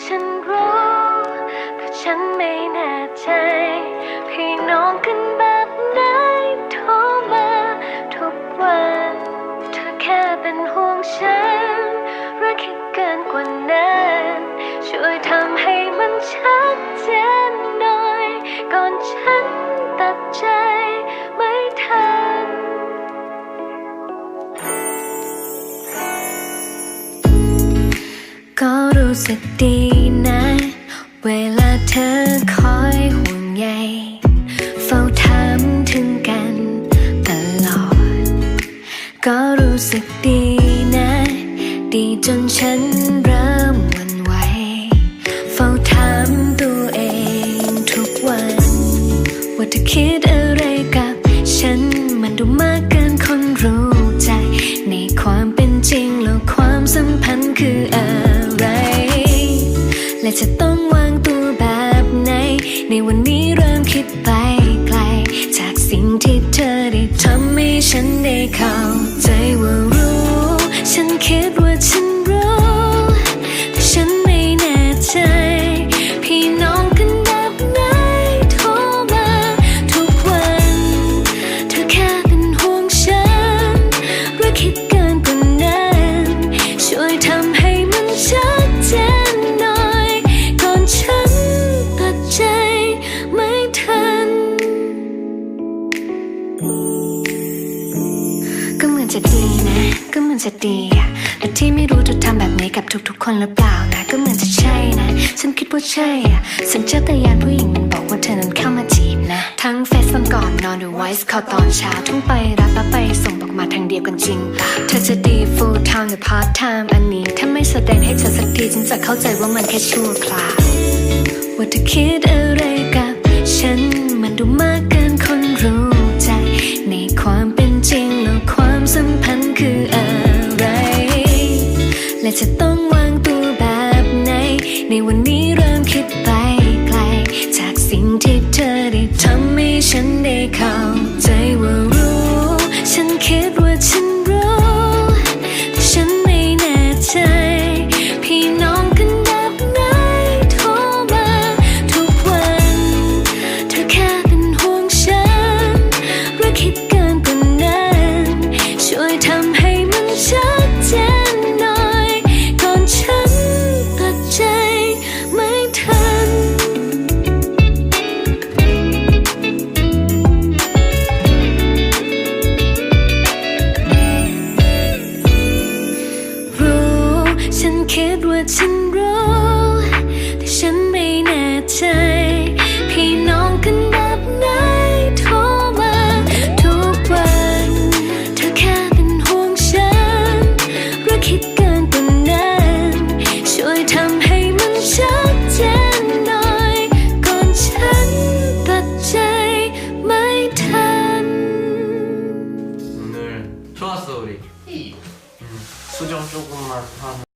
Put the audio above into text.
ฉันรู้เพราฉันไม่แน่ใจ พี่น้องกันแบบไหนโทรมาทุกวัน เธอแค่เป็นห่วงฉันรือคิดเกินกว่านั้น ช่วยทำให้มันชัดเจนหน่อย ก่อนฉันตัดใจ รู้สึกดีนะ เวลาเธอคอยห่วงใยเฝ้าถามถึงกันตลอด ก็รู้สึกดีนะ ดีจนฉัน และจะต้องวางตัวแบบไหน ในวันนี้เริ่มคิดไปไกล จากสิ่งที่เธอได้ทำให้ฉันได้เข้าใจ จะดีนะ ก็เหมือนจะดีอะแต่ที่ไม่รู้จะทำแบบนี้กับทุกๆ คนหรือเปล่านะ ก็เหมือนจะใช่นะ ฉันคิดว่าใช่อะสัญชาตญาณผู้หญิงมันบอกว่าเธอนั้นเข้ามาจีบนะ ทั้งเฟซวันก่อนนอนดูไวส์คอตอนเช้าทั้งไปรับแล้วไปส่งบอกมาทางเดียวกันจริงปล่าเธอจะดี full time หรือ part time อันนี้ ถ้าไม่แสดงให้เธอสักทีฉันจะเข้าใจว่ามันแค่ชั่วคราวว่าเธอคิดอะไรกับฉันมันดูมากเกิน และจะต้องวางตัวแบบไหน ในวันนี้ Hocam çok bunlar.